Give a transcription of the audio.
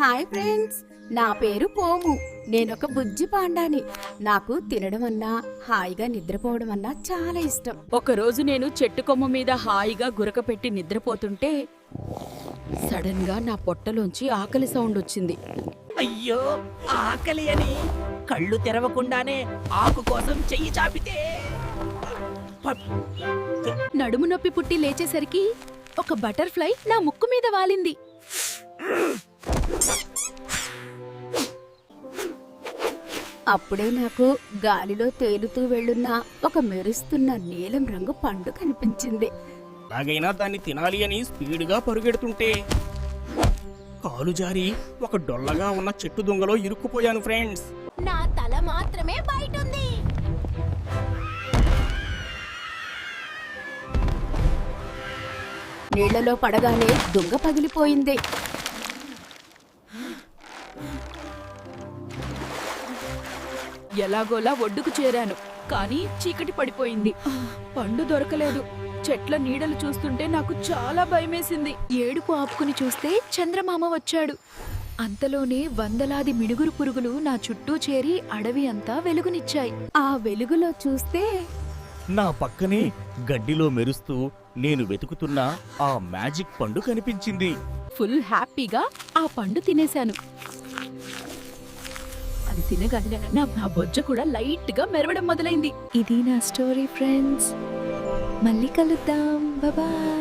Hi friends నా పేరు పోము. నేనొక బుజ్జి పాండాని. నాకు తినడం అన్నా హాయిగా నిద్రపోవడం అన్నా చాలా ఇష్టం. ఒకరోజు నేను చెట్టు కొమ్మ మీద హాయిగా గురక పెట్టి నిద్రపోతుంటే సడన్గా నా పొట్టలోంచి ఆకలి సౌండ్ వచ్చింది. అయ్యో ఆకలి అని కళ్ళు తెరవకుండానే ఆకు కోసం చెయ్యి చాపితే. నడుము నొప్పి పుట్టి లేచేసరికి ఒక బటర్ఫ్లై నా ముక్కు మీద వాలింది. అప్పుడే నాకు గాలిలో తేలుతూ వెళ్ళున్న ఒక మెరుస్తున్న నీలం రంగు పండు కనిపించింది. ఎలాగైనా దాన్ని తినాలి అని స్పీడ్గా పరుగెడుతుంటే. కాలు జారి ఒక డొల్లగా ఉన్న చెట్టు దుంగలో ఇరుక్కుపోయాను ఫ్రెండ్స్. నా తల మాత్రమే బయట ఉంది నీళ్ళలో పడగానే దుంగ పగిలిపోయింది. ఎలాగోలా ఒడ్డుకు చేరాను. కానీ చీకటి పడిపోయింది. పండు దొరకలేదు. చెట్ల నీడలు చూస్తుంటే నాకు చాలా భయమేసింది. ఏడుపు ఆపుకుని చూస్తే చంద్రమామ వచ్చాడు. అంతలోనే వందలాది మిడుగురు పురుగులు నా చుట్టూ చేరి అడవి అంతా వెలుగునిచ్చాయి. ఆ వెలుగులో చూస్తే నా పక్కనే గడ్డిలో మెరుస్తూ నేను వెతుకుతున్న ఆ మ్యాజిక్ పండు కనిపించింది. ఫుల్ హ్యాపీగా ఆ పండు తినేశాను. అది తినగానే నా నా బొజ్జ కూడా లైట్గా మెరవడం మొదలైంది. ఇది నా స్టోరీ ఫ్రెండ్స్. మళ్ళీ కలుద్దాం. బాయ్.